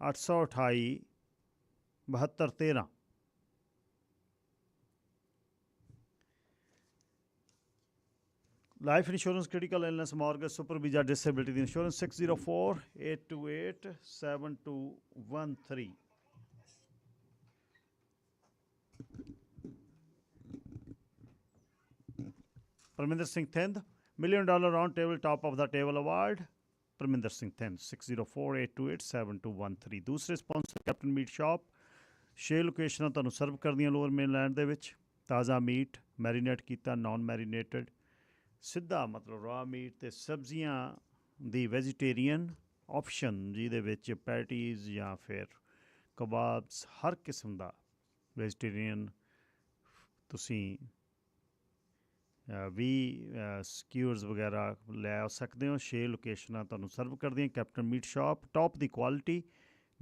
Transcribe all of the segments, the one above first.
828 7213 life insurance critical illness mortgage super visa disability the insurance 604 828 7213 Parminder Singh Thind million dollar round table top of the table award Parminder Singh Thind 6048287213 ਦੂਸਰੇ sponsor captain meat shop ਛੇ ਲੋਕੇਸ਼ਨਾਂ ਤੁਹਾਨੂੰ serve ਕਰਦੀਆਂ lower mainland ਦੇ ਵਿੱਚ ਤਾਜ਼ਾ meat marinate ਕੀਤਾ naan marinated ਸਿੱਧਾ ਮਤਲਬ ਰਾ ਮੀਟ ਤੇ ਸਬਜ਼ੀਆਂ ਦੀ ਵੈਜੀਟੇਰੀਅਨ ਆਪਸ਼ਨ ਜਿਹਦੇ ਵਿੱਚ ਪੈਟੀਜ਼ ਜਾਂ ਫਿਰ ਕਬਾਬਸ ਹਰ ਕਿਸਮ ਦਾ ਵੈਜੀਟੇਰੀਅਨ ਤੁਸੀਂ ਵੀ ਸਕਿਊਰਸ ਵਗੈਰਾ ਲੈ ਸਕਦੇ ਹੋ। ਛੇ ਲੋਕੇਸ਼ਨਾਂ ਤੁਹਾਨੂੰ ਸਰਵ ਕਰਦੀਆਂ। ਕੈਪਟਨ ਮੀਟ ਸ਼ਾਪ ਟੌਪ ਦੀ ਕੁਆਲਿਟੀ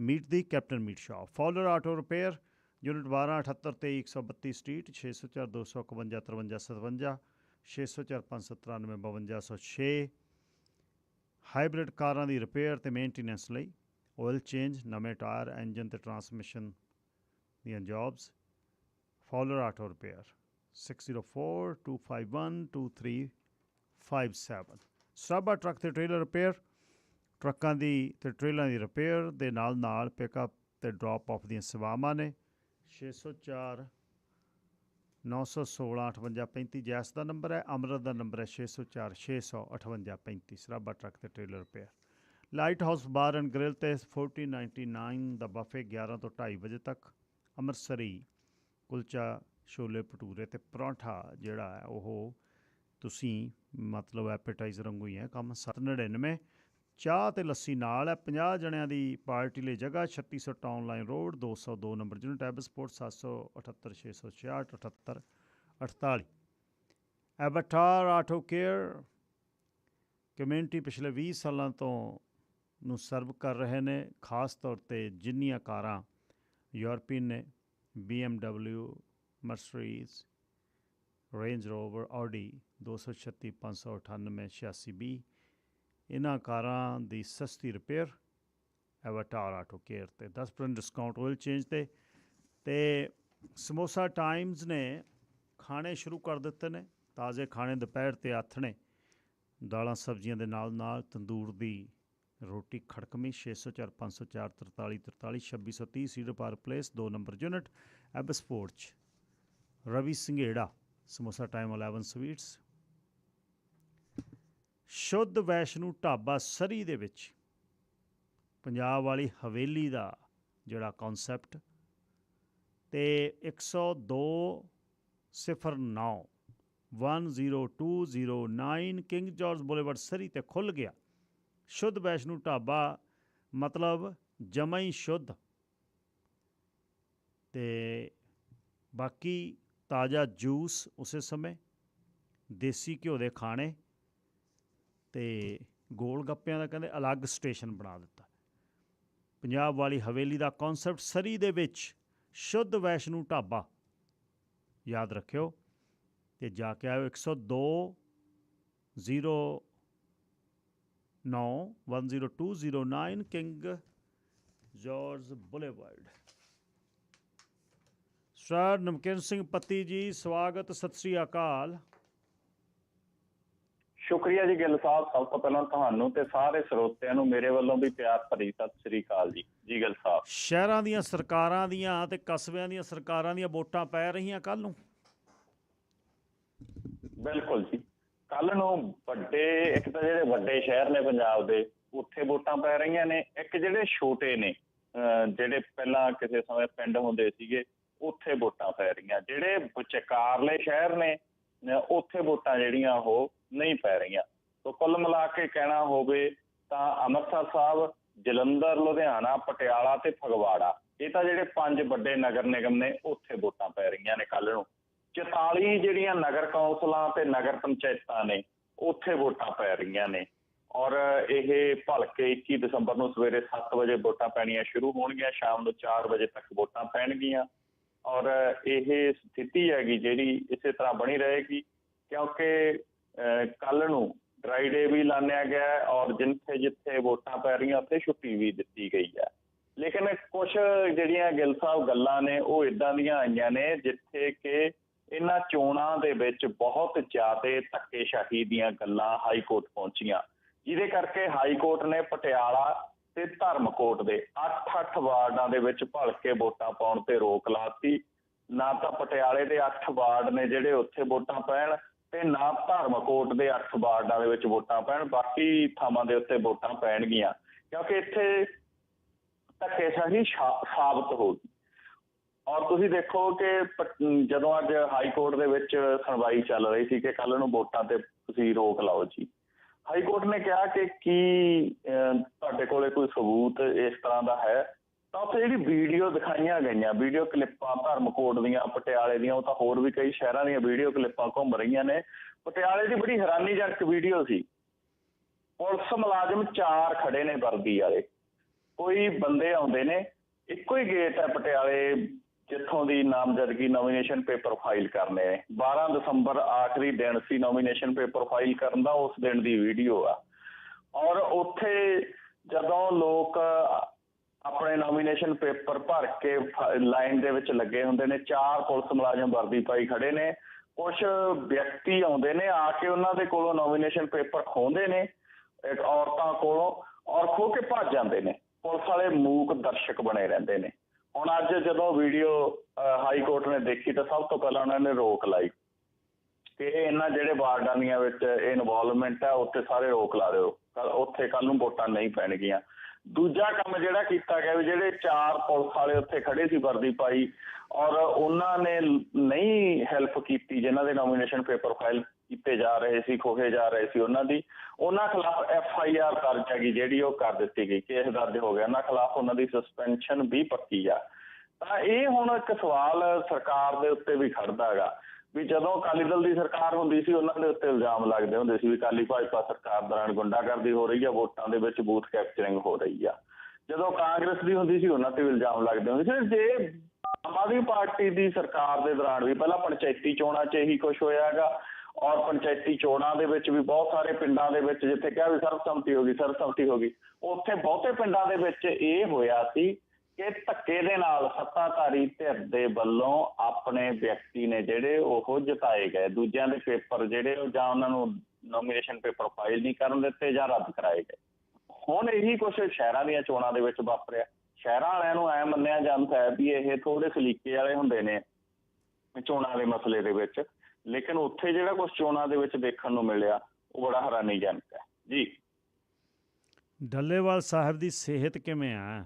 ਮੀਟ ਦੀ Captain Meat Shop Fowler Auto Repair unit 1278 132 street 604 251 53 57 604 hybrid ਕਾਰਾਂ ਦੀ ਰਿਪੇਅਰ ਤੇ ਮੇਨਟੇਨੈਂਸ ਲਈ ਆਇਲ ਚੇਂਜ ਨਵੇਂ ਟਾਇਰ ਇੰਜਨ ਤੇ ਟਰਾਂਸਮਿਸ਼ਨ ਦੀਆਂ jobs Fowler Auto Repair 6042512357 Sarabha truck ਤੇ ਟ੍ਰੇਲਰ ਰਿਪੇਅਰ ਟਰੱਕਾਂ ਦੀ ਤੇ ਟ੍ਰੇਲਰਾਂ ਦੀ ਰਿਪੇਅਰ ਦੇ ਨਾਲ ਨਾਲ ਪਿਕਅਪ ਤੇ ਡ੍ਰੌਪ ਆਫ ਦੀਆਂ ਸੇਵਾਵਾਂ ਨੇ। 604 916 5835 ਜੈਸ ਦਾ ਨੰਬਰ ਹੈ, ਅਮਰਤ ਦਾ ਨੰਬਰ ਹੈ 604 658 35 ਸਰਾਭਾ ਟਰੱਕ ਤੇ trailer repair lighthouse bar and grill ਤੇ 1499 ਦਾ ਬਫੇ 11 ਤੋਂ 2:30 ਵਜੇ ਤੱਕ, ਅੰਮ੍ਰਿਤਸਰੀ, ਕੁਲਚਾ ਛੋਲੇ ਭਟੂਰੇ ਤੇ ਪਰੌਂਠਾ ਜਿਹੜਾ ਹੈ, ਉਹ ਤੁਸੀਂ ਮਤਲਬ ਐਪੇਟਾਈਜ਼ਰ ਵਾਂਗੂ ਹੀ ਹੈ, ਕੰਮ 799 ਚਾਹ ਤੇ ਲੱਸੀ ਨਾਲ ਹੈ 50 ਜਣਿਆਂ ਦੀ ਪਾਰਟੀ ਲਈ ਜਗ੍ਹਾ 3600 Town Line Road 202 number unit ab sport 778 666 78 48 Avatar Auto Care community ਪਿਛਲੇ 20 ਸਾਲਾਂ ਤੋਂ ਨੂੰ ਸਰਵ ਕਰ ਰਹੇ ਨੇ, ਖਾਸ ਤੌਰ ਤੇ ਜਿੰਨੀਆਂ ਕਾਰਾਂ ਯੂਰਪੀਅਨ ਨੇ BMW Mercedes Range Rover Audi 236 598 8620 ਇਹਨਾਂ ਕਾਰਾਂ ਦੀ ਸਸਤੀ ਰਿਪੇਅਰ ਐਵਟਾਰ ਆਟੋ ਕੇਅਰ ਤੇ 10% ਡਿਸਕਾਊਂਟ ਆਇਲ ਚੇਂਜ ਤੇ। ਤੇ ਸਮੋਸਾ ਟਾਈਮਜ਼ ਨੇ ਖਾਣੇ ਸ਼ੁਰੂ ਕਰ ਦਿੱਤੇ ਨੇ, ਤਾਜ਼ੇ ਖਾਣੇ ਦੁਪਹਿਰ ਤੇ ਆਥਣੇ ਦਾਲਾਂ ਸਬਜ਼ੀਆਂ ਦੇ ਨਾਲ ਨਾਲ ਤੰਦੂਰ ਦੀ ਰੋਟੀ ਖੜਕਮੀ 604 504 43 43 2630 Cedar Park Place 2 number unit ab sports Ravi Singhera Samosa Time 11 sweets Shudh Vaishno Dhaba ਸਰੀ ਦੇ ਵਿੱਚ ਪੰਜਾਬ ਵਾਲੀ ਹਵੇਲੀ ਦਾ ਜਿਹੜਾ ਕਨਸੈਪਟ ਤੇ 102 09 10209 ਕਿੰਗ ਜਾਰਜ ਬੁਲੇਵਾਰਡ ਸਰੀ ਤੇ ਖੁੱਲ ਗਿਆ। ਸ਼ੁੱਧ ਵੈਸ਼ਨੂ ਢਾਬਾ ਮਤਲਬ ਜਮਾ ਹੀ ਸ਼ੁੱਧ। ਤੇ ਬਾਕੀ ਤਾਜ਼ਾ ਜੂਸ ਉਸੇ ਸਮੇਂ, ਦੇਸੀ ਘਿਓ ਦੇ ਖਾਣੇ ਤੇ ਗੋਲ ਗੱਪਿਆਂ ਦਾ ਕਹਿੰਦੇ ਅਲੱਗ ਸਟੇਸ਼ਨ ਬਣਾ ਦਿੱਤਾ। ਪੰਜਾਬ ਵਾਲੀ ਹਵੇਲੀ ਦਾ ਕਨਸੈਪਟ ਸਰੀ ਦੇ ਵਿੱਚ ਸ਼ੁੱਧ ਵੈਸ਼ਨੂ ਢਾਬਾ ਯਾਦ ਰੱਖਿਓ ਤੇ ਜਾ ਕੇ ਆਇਓ 102 09 10209 ਕਿੰਗ ਜਾਰਜ ਬੁਲੇਵਾਰਡ। ਸਰ ਨਮਕਿਨ ਸਿੰਘ ਪੱਤੀ ਜੀ ਸਵਾਗਤ ਸਤਿ ਸ੍ਰੀ ਅਕਾਲ। ਸ਼ੁਕਰੀਆ ਜੀ ਗਿੱਲ ਸਾਹਿਬ ਸਭ ਤੋਂ ਪਹਿਲਾਂ ਤੁਹਾਨੂੰ ਤੇ ਸਾਰੇ ਸਰੋਤਿਆਂ ਨੂੰ ਮੇਰੇ ਵੱਲੋਂ ਵੀ ਪਿਆਰ ਭਰੀ ਸਤਿ ਸ੍ਰੀ ਅਕਾਲ ਜੀ ਜੀ ਗਿੱਲ ਸਾਹਿਬ। ਸ਼ਹਿਰਾਂ ਦੀਆਂ ਸਰਕਾਰਾਂ ਦੀਆਂ ਤੇ ਕਸਬਿਆਂ ਦੀਆਂ ਸਰਕਾਰਾਂ ਦੀਆਂ ਵੋਟਾਂ ਪੈ ਰਹੀਆਂ ਕੱਲ ਨੂੰ? ਬਿਲਕੁਲ ਜੀ। ਕੱਲ ਨੂੰ ਵੱਡੇ ਇੱਕ ਤਾਂ ਜਿਹੜੇ ਵੱਡੇ ਸ਼ਹਿਰ ਨੇ ਪੰਜਾਬ ਦੇ ਉੱਥੇ ਵੋਟਾਂ ਪੈ ਰਹੀਆਂ ਨੇ। ਇੱਕ ਜਿਹੜੇ ਛੋਟੇ ਨੇ ਜਿਹੜੇ ਪਹਿਲਾਂ ਕਿਸੇ ਸਮੇਂ ਪਿੰਡ ਹੁੰਦੇ ਸੀਗੇ ਉੱਥੇ ਵੋਟਾਂ ਪੈ ਰਹੀਆਂ। ਜਿਹੜੇ ਵਿਚਕਾਰਲੇ ਸ਼ਹਿਰ ਨੇ ਉੱਥੇ ਵੋਟਾਂ ਜਿਹੜੀਆਂ ਉਹ ਨਹੀਂ ਪੈ ਰਹੀਆਂ। ਸੋ ਕੁੱਲ ਮਿਲਾ ਕੇ ਕਹਿਣਾ ਹੋਵੇ ਤਾਂ ਅੰਮ੍ਰਿਤਸਰ ਸਾਹਿਬ, ਜਲੰਧਰ, ਲੁਧਿਆਣਾ, ਪਟਿਆਲਾ ਤੇ ਫਗਵਾੜਾ, ਇਹ ਤਾਂ ਜਿਹੜੇ ਪੰਜ ਵੱਡੇ ਨਗਰ ਨਿਗਮ ਨੇ, ਉੱਥੇ ਵੋਟਾਂ ਪੈ ਰਹੀਆਂ ਨੇ ਕੱਲ ਨੂੰ। 44 ਜਿਹੜੀਆਂ ਨਗਰ ਕੌਂਸਲਾਂ ਤੇ ਨਗਰ ਪੰਚਾਇਤਾਂ ਨੇ, ਉੱਥੇ ਵੋਟਾਂ ਪੈ ਰਹੀਆਂ ਨੇ। ਔਰ ਇਹ ਭਲਕੇ 21 ਦਸੰਬਰ ਨੂੰ ਸਵੇਰੇ 7 ਵਜੇ ਵੋਟਾਂ ਪੈਣੀਆਂ ਸ਼ੁਰੂ ਹੋਣਗੀਆਂ, ਸ਼ਾਮ ਨੂੰ 4 ਵਜੇ ਤੱਕ ਵੋਟਾਂ ਪੈਣਗੀਆਂ। ਔਰ ਇਹ ਸਥਿਤੀ ਹੈਗੀ ਜਿਹੜੀ ਇਸੇ ਤਰ੍ਹਾਂ ਬਣੀ ਰਹੇਗੀ, ਕਿਉਂਕਿ ਕੱਲ ਨੂੰ ਡਰਾਈ ਡੇ ਵੀ ਲਾਣਿਆ ਗਿਆ ਔਰ ਜਿੱਥੇ ਜਿੱਥੇ ਵੋਟਾਂ ਪੈ ਰਹੀਆਂ ਉੱਥੇ ਛੁੱਟੀ ਵੀ ਦਿੱਤੀ ਗਈ ਹੈ। ਲੇਕਿਨ ਕੁਝ ਜਿਹੜੀਆਂ ਗਿੱਲ ਸਾਹਿਬ ਗੱਲਾਂ ਨੇ ਉਹ ਇਦਾਂ ਦੀਆਂ ਆਈਆਂ ਨੇ ਜਿੱਥੇ ਕਿ ਇਹਨਾਂ ਚੋਣਾਂ ਦੇ ਵਿੱਚ ਬਹੁਤ ਜ਼ਿਆਦਾ ਧੱਕੇਸ਼ਾਹੀ ਦੀਆਂ ਗੱਲਾਂ ਹਾਈ ਕੋਰਟ ਪਹੁੰਚੀਆਂ। ਜਿਹਦੇ ਕਰਕੇ ਹਾਈ ਕੋਰਟ ਨੇ ਪਟਿਆਲਾ ਤੇ ਧਰਮਕੋਟ ਦੇ 8-8 ਵਾਰਡਾਂ ਦੇ ਵਿੱਚ ਭਲ ਕੇ ਵੋਟਾਂ ਪਾਉਣ ਤੇ ਰੋਕ ਲਾਤੀ। ਨਾ ਤਾਂ ਪਟਿਆਲੇ ਦੇ 8 ਵਾਰਡ ਨੇ ਜਿਹੜੇ ਉੱਥੇ ਵੋਟਾਂ ਪੈਣ ਤੇ ਨਾ ਧਰਮਕੋਟ ਦੇ 8 ਵਾਰਡਾਂ ਦੇ ਵਿੱਚ ਵੋਟਾਂ ਪੈਣ, ਬਾਕੀ ਥਾਵਾਂ ਦੇ ਉੱਤੇ ਵੋਟਾਂ ਪੈਣਗੀਆਂ। ਕਿਉਂਕਿ ਇੱਥੇ ਧੱਕੇਸ਼ਾਹੀ ਸ਼ਾ- ਸਾਬਤ ਹੋ ਗਈ। ਔਰ ਤੁਸੀਂ ਦੇਖੋ ਕਿ ਜਦੋਂ ਅੱਜ ਹਾਈ ਕੋਰਟ ਦੇ ਵਿੱਚ ਸੁਣਵਾਈ ਚੱਲ ਰਹੀ ਸੀ ਕਿ ਕੱਲ ਨੂੰ ਵੋਟਾਂ ਤੇ ਤੁਸੀਂ ਰੋਕ ਲਾਓ ਜੀ। ਹਾਈ ਕੋਰਟ ਨੇ ਕਿਹਾ ਕਿ ਕੀ ਤੁਹਾਡੇ ਕੋਲੇ ਕੋਈ ਸਬੂਤ ਇਸ ਤਰ੍ਹਾਂ ਦਾ ਹੈ, ਤਾਂ ਉੱਥੇ ਜਿਹੜੀ ਵੀਡੀਓ ਦਿਖਾਈਆਂ ਗਈਆਂ, ਵੀਡੀਓ ਕਲਿੱਪਾਂ ਧਰਮਕੋਟ ਦੀਆਂ, ਪਟਿਆਲੇ ਦੀਆਂ, ਉਹ ਤਾਂ ਹੋਰ ਵੀ ਕਈ ਸ਼ਹਿਰਾਂ ਦੀਆਂ ਵੀਡੀਓ ਕਲਿੱਪਾਂ ਘੁੰਮ ਰਹੀਆਂ ਨੇ, ਪਟਿਆਲੇ ਦੀ ਬੜੀ ਹੈਰਾਨੀਜਨਕ ਵੀਡੀਓ ਸੀ। ਪੁਲਿਸ ਮੁਲਾਜ਼ਮ ਚਾਰ ਖੜੇ ਨੇ ਵਰਦੀ ਵਾਲੇ, ਕੋਈ ਬੰਦੇ ਆਉਂਦੇ ਨੇ, ਇੱਕੋ ਹੀ ਗੇਟ ਹੈ ਪਟਿਆਲੇ ਜਿੱਥੋਂ ਦੀ ਨਾਮਜ਼ਦਗੀ ਨੋਮੀਨੇਸ਼ਨ ਪੇਪਰ ਫਾਈਲ ਕਰਨੇ ਨੇ। 12 ਦਸੰਬਰ ਆਖਰੀ ਦਿਨ ਸੀ ਨੋਮੀਨੇਸ਼ਨ ਪੇਪਰ ਫਾਈਲ ਕਰਨ ਦਾ, ਉਸ ਦਿਨ ਦੀ ਵੀਡੀਓ ਆ। ਔਰ ਉੱਥੇ ਜਦੋਂ ਲੋਕ ਆਪਣੇ ਨੋਮੀਨੇਸ਼ਨ ਪੇਪਰ ਭਰ ਕੇ ਲਾਈਨ ਦੇ ਵਿੱਚ ਲੱਗੇ ਹੁੰਦੇ ਨੇ, ਚਾਰ ਪੁਲਿਸ ਮੁਲਾਜ਼ਮ ਵਰਦੀ ਪਾਈ ਖੜੇ ਨੇ। ਕੁਝ ਵਿਅਕਤੀ ਆਉਂਦੇ ਨੇ, ਆ ਕੇ ਉਹਨਾਂ ਦੇ ਕੋਲੋਂ ਨੋਮੀਨੇਸ਼ਨ ਪੇਪਰ ਖੋਹਦੇ ਨੇ ਔਰਤਾਂ ਕੋਲੋਂ, ਔਰ ਖੋ ਕੇ ਭੱਜ ਜਾਂਦੇ ਨੇ। ਪੁਲਿਸ ਵਾਲੇ ਮੂਕ ਦਰਸ਼ਕ ਬਣੇ ਰਹਿੰਦੇ ਨੇ। ਹੁਣ ਅੱਜ ਜਦੋਂ ਵੀਡੀਓ ਹਾਈ ਕੋਰਟ ਨੇ ਦੇਖੀ ਤਾਂ ਸਭ ਤੋਂ ਪਹਿਲਾਂ ਉਹਨਾਂ ਨੇ ਰੋਕ ਲਾਈ ਕਿ ਇਹਨਾਂ ਜਿਹੜੇ ਵਾਰਡਾਂ ਦੀਆਂ ਵਿੱਚ ਇਨਵੋਲਵਮੈਂਟ ਹੈ, ਉੱਥੇ ਸਾਰੇ ਰੋਕ ਲਾ ਦਿਓ। ਕੱਲ੍ਹ, ਉੱਥੇ ਕੱਲ ਨੂੰ ਵੋਟਾਂ ਨਹੀਂ ਪੈਣਗੀਆਂ। ਦੂਜਾ ਕੰਮ ਜਿਹੜਾ ਕੀਤਾ ਗਿਆ ਵੀ ਜਿਹੜੇ ਚਾਰ ਪੁਲਿਸ ਵਾਲੇ ਉੱਥੇ ਖੜੇ ਸੀ ਵਰਦੀ ਪਾਈ ਔਰ ਉਹਨਾਂ ਨੇ ਨਹੀਂ ਹੈਲਪ ਕੀਤੀ, ਜਿਨ੍ਹਾਂ ਦੇ ਨੋਮੀਨੇਸ਼ਨ ਪੇਪਰ ਫਾਈਲ ਕੀਤੇ ਜਾ ਰਹੇ ਸੀ, ਖੋਹੇ ਜਾ ਰਹੇ ਸੀ ਉਹਨਾਂ ਦੀ, ਉਹਨਾਂ ਖਿਲਾਫ ਐਫ ਆਈ ਆਰ ਦਰਜ ਹੈਗੀ ਜਿਹੜੀ ਉਹ ਕਰ ਦਿੱਤੀ ਗਈ, ਕੇਸ ਦਰਜ ਹੋ ਗਿਆ, ਉਹਨਾਂ ਖਿਲਾਫ ਉਹਨਾਂ ਦੀ ਸਸਪੈਂਸ਼ਨ ਵੀ ਪੱਕੀ ਆ। ਤਾਂ ਇਹ ਹੁਣ ਇੱਕ ਸਵਾਲ ਸਰਕਾਰ ਦੇ ਉੱਤੇ ਵੀ ਖੜਦਾ ਹੈਗਾ, ਵੀ ਜਦੋਂ ਅਕਾਲੀ ਦਲ ਦੀ ਸਰਕਾਰ ਹੁੰਦੀ ਸੀ, ਉਹਨਾਂ ਦੇ ਉੱਤੇ ਇਲਜ਼ਾਮ ਲੱਗਦੇ ਹੁੰਦੇ ਸੀ ਵੀ ਅਕਾਲੀ ਭਾਜਪਾ ਸਰਕਾਰ ਦੌਰਾਨ ਗੁੰਡਾਗਰਦੀ ਹੋ ਰਹੀ ਆ, ਵੋਟਾਂ ਦੇ ਵਿੱਚ ਬੂਥ ਕੈਪਚਰਿੰਗ ਹੋ ਰਹੀ ਆ। ਜਦੋਂ ਕਾਂਗਰਸ ਦੀ ਹੁੰਦੀ ਸੀ, ਉਹਨਾਂ ਤੇ ਵੀ ਇਲਜ਼ਾਮ ਲੱਗਦੇ ਹੁੰਦੇ ਸੀ। ਜੇ ਆਮ ਆਦਮੀ ਪਾਰਟੀ ਦੀ ਸਰਕਾਰ ਦੇ ਦੌਰਾਨ ਵੀ, ਪਹਿਲਾਂ ਪੰਚਾਇਤੀ ਚੋਣਾਂ 'ਚ ਇਹੀ ਕੁਝ ਹੋਇਆ ਹੈਗਾ ਔਰ ਪੰਚਾਇਤੀ ਚੋਣਾਂ ਦੇ ਵਿੱਚ ਵੀ ਬਹੁਤ ਸਾਰੇ ਪਿੰਡਾਂ ਦੇ ਵਿੱਚ ਜਿੱਥੇ ਕਿਹਾ ਵੀ ਸਰਬਸੰਮਤੀ ਹੋ ਗਈ, ਸਰਬਸੰਮਤੀ ਹੋ ਗਈ, ਉੱਥੇ ਬਹੁਤੇ ਪਿੰਡਾਂ ਦੇ ਵਿੱਚ ਇਹ ਹੋਇਆ ਸੀ ਕਿ ਧੱਕੇ ਦੇ ਨਾਲ ਸੱਤਾਧਾਰੀ ਧਿਰ ਦੇ ਵੱਲੋਂ ਆਪਣੇ ਵਿਅਕਤੀ ਨੇ ਜਿਹੜੇ ਉਹ ਜਿਤਾਏ ਗਏ, ਦੂਜਿਆਂ ਦੇ ਪੇਪਰ ਜਿਹੜੇ ਉਹ ਜਾਂ ਉਹਨਾਂ ਨੂੰ ਨੋਮੀਨੇਸ਼ਨ ਪੇਪਰ ਫਾਈਲ ਨਹੀਂ ਕਰਨ ਦਿੱਤੇ ਜਾਂ ਰੱਦ ਕਰਾਏ ਗਏ। ਹੁਣ ਇਹੀ ਕੁਝ ਸ਼ਹਿਰਾਂ ਦੀਆਂ ਚੋਣਾਂ ਦੇ ਵਿੱਚ ਵਾਪਰਿਆ। ਸ਼ਹਿਰਾਂ ਵਾਲਿਆਂ ਨੂੰ ਐ ਮੰਨਿਆ ਜਾਂਦਾ ਹੈ ਵੀ ਇਹ ਥੋੜੇ ਸਲੀਕੇ ਵਾਲੇ ਹੁੰਦੇ ਨੇ ਚੋਣਾਂ ਦੇ ਮਸਲੇ ਦੇ ਵਿੱਚ। ਲੇਕਿਨ ਉੱਥੇ ਜਿਹੜਾ ਕੁਝ ਚੋਣਾਂ ਦੇ ਵਿੱਚ ਦੇਖਣ ਨੂੰ ਮਿਲਿਆ ਉਹ ਬੜਾ ਹੈਰਾਨੀਜਨਕ ਹੈ। ਜੀ। ਡੱਲੇਵਾਲ ਸਾਹਿਬ ਦੀ ਸਿਹਤ ਕਿਵੇਂ ਆ?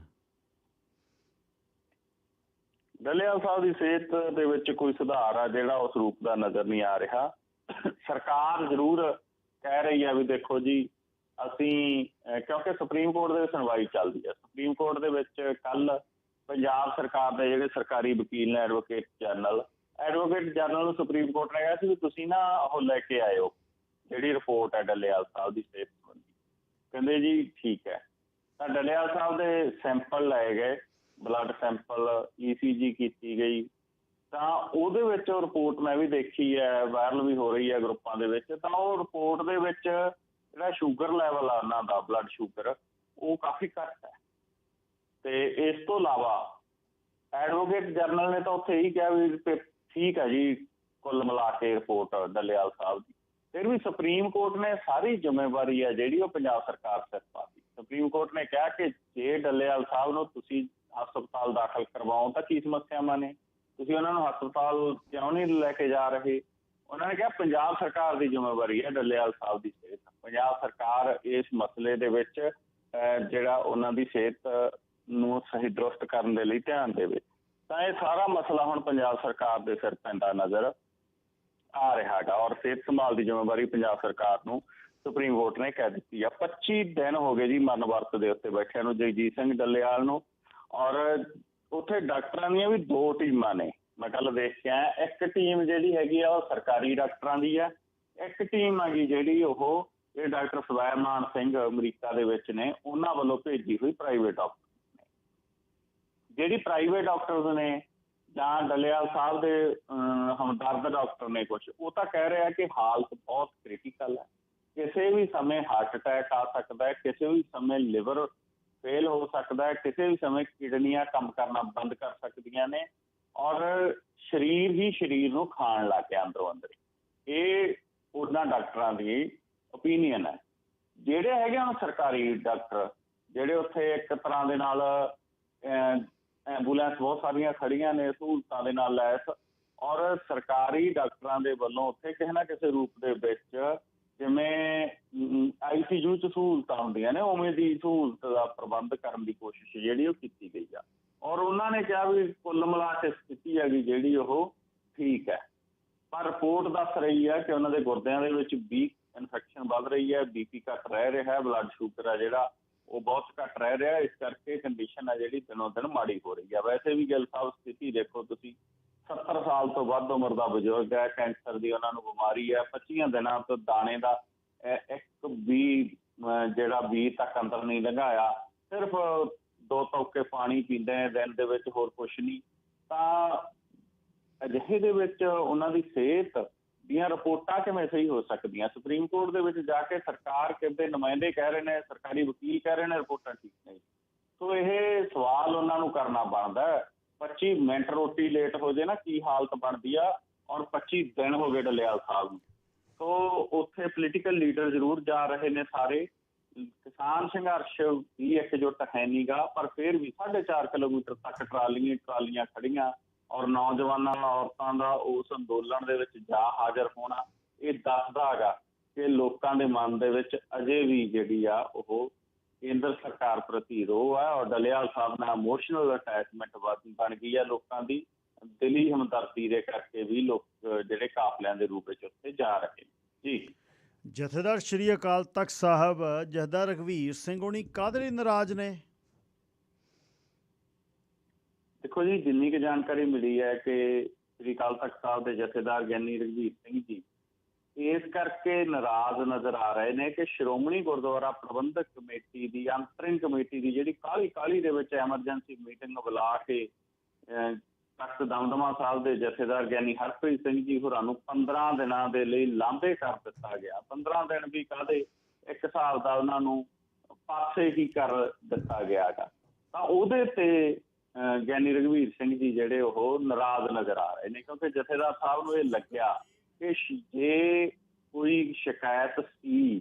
ਡੱਲੇਵਾਲ ਸਾਹਿਬ ਦੀ ਸਿਹਤ ਦੇ ਵਿੱਚ ਕੋਈ ਸੁਧਾਰ ਆ ਜਿਹੜਾ ਉਸ ਰੂਪ ਦਾ ਨਜ਼ਰ ਨਹੀਂ ਆ ਰਿਹਾ। ਸਰਕਾਰ ਜ਼ਰੂਰ ਕਹਿ ਰਹੀ ਆ ਵੀ ਦੇਖੋ ਜੀ ਅਸੀਂ ਕਿਉਂਕਿ ਸੁਪਰੀਮ ਕੋਰਟ ਦੇ ਸੁਣਵਾਈ ਚੱਲਦੀ ਹੈ ਸੁਪਰੀਮ ਕੋਰਟ ਦੇ ਵਿੱਚ ਕੱਲ ਪੰਜਾਬ ਸਰਕਾਰ ਦੇ ਜਿਹੜੇ ਸਰਕਾਰੀ ਵਕੀਲ ਨੇ ਐਡਵੋਕੇਟ ਜਨਰਲ ਐਡਵੋਕੇਟ ਜਨਰਲ ਨੂੰ ਸੁਪਰੀਮ ਕੋਰਟ ਨੇ ਕਿਹਾ ਸੀ ਵੀ ਤੁਸੀਂ ਨਾ ਉਹ ਲੈ ਕੇ ਆਇਓ, ਜਿਹੜੀ ਰਿਪੋਰਟ ਹੈ ਡੱਲੇਵਾਲ ਸਾਹਿਬ ਦੀ ਸਿਹਤ ਕਹਿੰਦੇ ਜੀ ਠੀਕ ਹੈ। ਤਾਂ ਡੱਲੇਵਾਲ ਸਾਹਿਬ ਦੇ ਸੈਂਪਲ ਲਏ ਗਏ ਬਲੱਡ ਸੈਂਪਲ ਈਸੀਜੀ ਕੀਤੀ ਗਈ। ਤਾਂ ਉਹਦੇ ਵਿੱਚ ਰਿਪੋਰਟ ਮੈਂ ਵੀ ਦੇਖੀ ਹੈ ਵਾਇਰਲ ਵੀ ਹੋ ਰਹੀ ਹੈ ਗਰੁੱਪਾਂ ਦੇ ਵਿੱਚ। ਤਾਂ ਉਹ ਰਿਪੋਰਟ ਦੇ ਵਿੱਚ ਜਿਹੜਾ ਸ਼ੂਗਰ ਲੈਵਲ ਆ ਉਹਨਾਂ ਦਾ ਬਲੱਡ ਸ਼ੂਗਰ ਉਹ ਕਾਫੀ ਘੱਟ ਹੈ। ਤੇ ਇਸ ਤੋਂ ਇਲਾਵਾ ਐਡਵੋਕੇਟ ਜਨਰਲ ਨੇ ਤਾਂ ਉੱਥੇ ਹੀ ਕਿਹਾ ਵੀ ਠੀਕ ਹੈ ਜੀ, ਕੁੱਲ ਮਿਲਾ ਕੇ ਰਿਪੋਰਟ ਡੱਲੇਵਾਲ ਸਾਹਿਬ ਦੀ। ਫਿਰ ਵੀ ਸੁਪਰੀਮ ਕੋਰਟ ਨੇ ਸਾਰੀ ਜ਼ਿੰਮੇਵਾਰੀ ਹੈ ਜਿਹੜੀ ਉਹ ਪੰਜਾਬ ਸਰਕਾਰ ਸਿਰ ਪਾਤੀ ਸੁਪਰੀਮ ਕੋਰਟ ਨੇ ਕਿਹਾ ਕਿ ਜੇ ਡੱਲੇਵਾਲ ਸਾਹਿਬ ਨੂੰ ਤੁਸੀਂ ਹਸਪਤਾਲ ਦਾਖਲ ਕਰਵਾਓ ਤਾਂ ਕੀ ਸਮੱਸਿਆਵਾਂ ਨੇ? ਤੁਸੀਂ ਉਹਨਾਂ ਨੂੰ ਹਸਪਤਾਲ ਕਿਉਂ ਨਹੀਂ ਲੈ ਕੇ ਜਾ ਰਹੇ? ਉਹਨਾਂ ਨੇ ਕਿਹਾ ਪੰਜਾਬ ਸਰਕਾਰ ਦੀ ਜ਼ਿੰਮੇਵਾਰੀ ਹੈ ਡੱਲੇਵਾਲ ਸਾਹਿਬ ਦੀ ਸਿਹਤ। ਪੰਜਾਬ ਸਰਕਾਰ ਇਸ ਮਸਲੇ ਦੇ ਵਿੱਚ ਜਿਹੜਾ ਉਹਨਾਂ ਦੀ ਸਿਹਤ ਨੂੰ ਸਹੀ ਦਰੁਸਤ ਕਰਨ ਦੇ ਲਈ ਧਿਆਨ ਦੇਵੇ। ਤਾਂ ਇਹ ਸਾਰਾ ਮਸਲਾ ਹੁਣ ਪੰਜਾਬ ਸਰਕਾਰ ਦੇ ਸਿਰ ਪੈਂਦਾ ਨਜ਼ਰ ਆ ਰਿਹਾ ਹੈਗਾ ਔਰ ਸਿਹਤ ਸੰਭਾਲ ਦੀ ਜ਼ਿੰਮੇਵਾਰੀ ਪੰਜਾਬ ਸਰਕਾਰ ਨੂੰ ਸੁਪਰੀਮ ਕੋਰਟ ਨੇ ਕਹਿ ਦਿੱਤੀ ਆ। 25 ਦਿਨ ਹੋ ਗਏ ਜੀ ਮਰਨ ਵਰਤ ਦੇ ਉੱਤੇ ਬੈਠਿਆਂ ਨੂੰ, ਜਗਜੀਤ ਸਿੰਘ ਡੱਲੇਵਾਲ ਨੂੰ ਔਰ ਉੱਥੇ ਡਾਕਟਰਾਂ ਦੀਆਂ ਵੀ ਦੋ ਟੀਮਾਂ ਨੇ। ਮੈਂ ਕੱਲ ਦੇਖ ਕੇ ਆਇਆ ਇੱਕ ਟੀਮ ਜਿਹੜੀ ਹੈਗੀ ਆ ਉਹ ਸਰਕਾਰੀ ਡਾਕਟਰਾਂ ਦੀ ਆ, ਇੱਕ ਟੀਮ ਹੈਗੀ ਜਿਹੜੀ ਉਹ ਇਹ ਡਾਕਟਰ ਸਵੈਮਾਨ ਸਿੰਘ ਅਮਰੀਕਾ ਦੇ ਵਿੱਚ ਨੇ, ਉਹਨਾਂ ਵੱਲੋਂ ਭੇਜੀ ਹੋਈ ਪ੍ਰਾਈਵੇਟ ਡਾਕਟਰ ਜਿਹੜੀ ਪ੍ਰਾਈਵੇਟ ਡਾਕਟਰਸ ਨੇ ਜਾਂ ਡਲਿਆਲ ਸਾਹਿਬ ਦੇ ਹਮਦਰਦ ਡਾਕਟਰ ਨੇ ਕੁਝ ਉਹ ਤਾਂ ਕਹਿ ਰਿਹਾ ਕਿ ਹਾਲਤ ਬਹੁਤ ਕ੍ਰਿਟੀਕਲ ਹੈ। ਕਿਸੇ ਵੀ ਸਮੇਂ ਹਾਰਟ ਅਟੈਕ ਆ ਸਕਦਾ ਹੈ, ਕਿਸੇ ਵੀ ਸਮੇਂ ਲਿਵਰ ਫੇਲ ਹੋ ਸਕਦਾ ਹੈ, ਕਿਸੇ ਵੀ ਸਮੇਂ ਕਿਡਨੀਆਂ ਕੰਮ ਕਰਨਾ ਬੰਦ ਕਰ ਸਕਦੀਆਂ ਨੇ ਔਰ ਸਰੀਰ ਹੀ ਸਰੀਰ ਨੂੰ ਖਾਣ ਲੱਗ ਗਿਆ ਅੰਦਰੋਂ ਅੰਦਰ। ਇਹ ਉਹਨਾਂ ਡਾਕਟਰਾਂ ਦੀ ਓਪੀਨੀਅਨ ਹੈ। ਜਿਹੜੇ ਹੈਗੇ ਆ ਸਰਕਾਰੀ ਡਾਕਟਰ, ਜਿਹੜੇ ਉੱਥੇ ਇੱਕ ਤਰ੍ਹਾਂ ਦੇ ਨਾਲ ਐਂਬੂਲੈਂਸ ਬਹੁਤ ਸਾਰੀਆਂ ਖੜੀਆਂ ਨੇ, ਸਹੂਲਤਾਂ ਦੇ ਨਾਲ ਲੈਸ ਔਰ ਸਰਕਾਰੀ ਡਾਕਟਰਾਂ ਦੇ ਵੱਲੋਂ ਉੱਥੇ ਕਿਸੇ ਨਾ ਕਿਸੇ ਰੂਪ ਦੇ ਵਿੱਚ ਜਿਵੇਂ ਆਈਸੀਯੂ ਚ ਸਹੂਲਤਾਂ ਹੁੰਦੀਆਂ ਨੇ, ਉਵੇਂ ਦੀ ਸਹੂਲਤ ਦਾ ਪ੍ਰਬੰਧ ਕਰਨ ਦੀ ਕੋਸ਼ਿਸ਼ ਜਿਹੜੀ ਉਹ ਕੀਤੀ ਗਈ ਆ। ਔਰ ਉਹਨਾਂ ਨੇ ਕਿਹਾ ਵੀ ਕੁੱਲ ਮਿਲਾ ਕੇ ਸਥਿਤੀ ਹੈਗੀ ਜਿਹੜੀ ਉਹ ਠੀਕ ਹੈ। ਪਰ ਰਿਪੋਰਟ ਦੱਸ ਰਹੀ ਹੈ ਕਿ ਉਹਨਾਂ ਦੇ ਗੁਰਦਿਆਂ ਦੇ ਵਿੱਚ ਵੀ ਇਨਫੈਕਸ਼ਨ ਵੱਧ ਰਹੀ ਹੈ ਬੀਪੀ ਘਟ ਰਹਿ ਰਿਹਾ ਹੈ ਬਲੱਡ ਸ਼ੂਗਰ ਆ ਜਿਹੜਾ ਉਹ ਬਹੁਤ ਘੱਟ ਰਹਿ ਰਿਹਾ ਇਸ ਕਰਕੇ ਕੰਡੀਸ਼ਨ ਹੈ ਜਿਹੜੀ ਦਿਨੋਂ ਦਿਨ ਮਾੜੀ ਹੋ ਰਹੀ ਹੈ। ਵੈਸੇ ਵੀ ਗਿਲ ਸਾਹਿਬ ਸਥਿਤੀ ਦੇਖੋ ਤੁਸੀਂ 70 ਸਾਲ ਤੋਂ ਵੱਧ ਉਮਰ ਦਾ ਬਜ਼ੁਰਗ ਹੈ, ਕੈਂਸਰ ਦੀ ਉਹਨਾਂ ਨੂੰ ਬਿਮਾਰੀ ਹੈ 25 ਦਿਨਾਂ ਤੋਂ ਦਾਣੇ ਦਾ ਇੱਕ ਵੀ ਜਿਹੜਾ ਵੀ ਤੱਕ ਅੰਦਰ ਨਹੀਂ ਲੰਘਾਇਆ, ਸਿਰਫ ਦੋ ਟੋਕੇ ਪਾਣੀ ਪੀਂਦੇ ਨੇ ਦਿਨ ਦੇ ਵਿੱਚ ਹੋਰ ਕੁਝ ਨਹੀਂ। ਤਾਂ ਅਜਿਹੇ ਦੇ ਵਿੱਚ ਉਹਨਾਂ ਦੀ ਸਿਹਤ ਦੀਆਂ ਰਿਪੋਰਟਾਂ ਕਿਵੇਂ ਸਹੀ ਹੋ ਸਕਦੀਆਂ? ਸੁਪਰੀਮ ਕੋਰਟ ਦੇ ਵਿੱਚ ਜਾ ਕੇ ਸਰਕਾਰ ਕਿਤੇ ਨੁਮਾਇੰਦੇ ਕਹਿ ਰਹੇ ਨੇ, ਸਰਕਾਰੀ ਵਕੀਲ ਕਹਿ ਰਹੇ ਨੇ, ਰਿਪੋਰਟਾਂ ਠੀਕ ਨਹੀਂ ਸੋ ਇਹ ਸਵਾਲ ਉਹਨਾਂ ਨੂੰ ਕਰਨਾ ਬਣਦਾ 25 ਮਿੰਟ ਰੋਟੀ ਲੇਟ ਹੋ ਜੇ ਨਾ, ਕੀ ਹਾਲਤ ਬਣਦੀ ਆ? ਔਰ 25 ਦਿਨ ਹੋ ਗਏ ਡਲਿਆਲ ਸਾਹਿਬ ਨੂੰ। ਸੋ ਉੱਥੇ ਪੋਲੀਟੀਕਲ ਲੀਡਰ ਜ਼ਰੂਰ ਜਾ ਰਹੇ ਨੇ ਸਾਰੇ। ਕਿਸਾਨ ਸੰਘਰਸ਼ ਵੀ ਇਕਜੁੱਟ ਹੈ ਨਹੀਂਗਾ ਪਰ ਫਿਰ ਵੀ 4.5 ਕਿਲੋਮੀਟਰ ਤੱਕ ਟਰਾਲੀਆਂ ਟਰਾਲੀਆਂ ਖੜੀਆਂ ਔਰ ਨੌਜਵਾਨਾਂ ਔਰਤਾਂ ਦਾ ਉਸ ਅੰਦੋਲਨ ਦੇ ਵਿੱਚ ਜਾ ਹਾਜ਼ਰ ਹੋਣਾ, ਇਹ ਦੱਸਦਾ ਹੈਗਾ ਕਿ ਲੋਕਾਂ ਦੇ ਮਨ ਦੇ ਵਿੱਚ ਅਜੇ ਵੀ ਜਿਹੜੀ ਆ ਉਹ ਕੇਂਦਰ ਸਰਕਾਰ ਪ੍ਰਤੀ ਰੋਹ ਹੈ ਔਰ ਡਲਿਆਲ ਸਾਹਿਬ ਨਾਲ ਇਮੋਸ਼ਨਲ ਅਟੈਚਮੈਂਟ ਬਣ ਗਈ ਆ ਲੋਕਾਂ ਦੀ, ਦਿਲੀ ਹਮਦਰਦੀ ਦੇ ਕਰਕੇ ਵੀ ਲੋਕ ਜਿਹੜੇ ਕਾਫਲਿਆਂ ਦੇ ਰੂਪ ਵਿੱਚ ਉੱਥੇ ਜਾ ਰਹੇ ਜੀ। ਜਥੇਦਾਰ ਸ਼੍ਰੀ ਅਕਾਲ ਤਖਤ ਸਾਹਿਬ ਜਥੇਦਾਰ ਰਘਵੀਰ ਸਿੰਘ ਹੁਣੀ ਕਾਹਦੇ ਨਾਰਾਜ਼ ਨੇ? ਦੇਖੋ ਜੀ, ਜਿੰਨੀ ਕਿ ਜਾਣਕਾਰੀ ਮਿਲੀ ਹੈ ਕਿ ਸ੍ਰੀ ਅਕਾਲ ਤਖਤ ਸਾਹਿਬ ਦੇ ਜਥੇਦਾਰ ਗਿਆਨੀ ਰਘਵੀਰ ਸਿੰਘ ਜੀ, ਇਸ ਕਰਕੇ ਨਾਰਾਜ਼ ਨਜ਼ਰ ਆ ਰਹੇ ਨੇ ਕਿ ਸ਼੍ਰੋਮਣੀ ਗੁਰਦੁਆਰਾ ਪ੍ਰਬੰਧਕ ਕਮੇਟੀ ਦੀ ਅੰਤਰਿੰਗ ਕਮੇਟੀ ਦੀ ਜਿਹੜੀ ਕਾਲੀ ਕਾਲੀ ਦੇ ਵਿੱਚ ਐਮਰਜੈਂਸੀ ਮੀਟਿੰਗ ਬੁਲਾ ਕੇ ਤਖਤ ਦਮਦਮਾ ਸਾਹਿਬ ਦੇ ਜਥੇਦਾਰ ਗਿਆਨੀ ਹਰਪ੍ਰੀਤ ਸਿੰਘ ਜੀ ਹੋਰਾਂ ਨੂੰ 15 ਦਿਨਾਂ ਦੇ ਲਈ ਲਾਂਭੇ ਕਰ ਦਿੱਤਾ ਗਿਆ। 15 ਦਿਨ ਵੀ ਕਾਹਦੇ, ਇੱਕ ਸਾਲ ਦਾ ਉਹਨਾਂ ਨੂੰ ਪਾਸੇ ਹੀ ਕਰ ਦਿੱਤਾ ਗਿਆਗਾ ਤਾਂ ਉਹਦੇ ਤੇ ਗਿਆਨੀ ਰਘਵੀਰ ਸਿੰਘ ਜੀ ਜਿਹੜੇ ਉਹ ਨਾਰਾਜ਼ ਨਜ਼ਰ ਆ ਰਹੇ ਨੇ, ਕਿਉਂਕਿ ਜਥੇਦਾਰ ਸਾਹਿਬ ਨੂੰ ਇਹ ਲੱਗਿਆ ਕਿ ਜੇ ਕੋਈ ਸ਼ਿਕਾਇਤ ਸੀ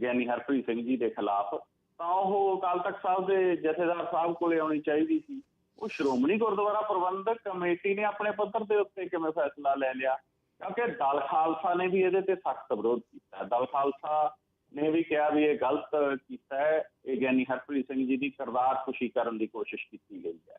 ਗਿਆਨੀ ਹਰਪ੍ਰੀਤ ਸਿੰਘ ਜੀ ਦੇ ਖਿਲਾਫ, ਤਾਂ ਉਹ ਅਕਾਲ ਤਖਤ ਸਾਹਿਬ ਦੇ ਜਥੇਦਾਰ ਸਾਹਿਬ ਕੋਲੇ ਆਉਣੀ ਚਾਹੀਦੀ ਸੀ। ਉਹ ਸ਼੍ਰੋਮਣੀ ਗੁਰਦੁਆਰਾ ਪ੍ਰਬੰਧਕ ਕਮੇਟੀ ਨੇ ਆਪਣੇ ਪੱਤਰ ਦੇ ਉੱਤੇ ਕਿਵੇਂ ਫੈਸਲਾ ਲੈ ਲਿਆ? ਕਿਉਂਕਿ ਦਲ ਖਾਲਸਾ ਨੇ ਵੀ ਇਹਦੇ ਤੇ ਸਖਤ ਵਿਰੋਧ ਕੀਤਾ। ਦਲ ਖਾਲਸਾ ਨੇ ਵੀ ਕਿਹਾ ਵੀ ਇਹ ਗਲਤ ਕੀਤਾ ਹੈ। ਇਹ ਗਿਆਨੀ ਹਰਪ੍ਰੀਤ ਸਿੰਘ ਜੀ ਦੀ ਕਰਦਾਰ ਖੁਸ਼ੀ ਕਰਨ ਦੀ ਕੋਸ਼ਿਸ਼ ਕੀਤੀ ਗਈ ਹੈ।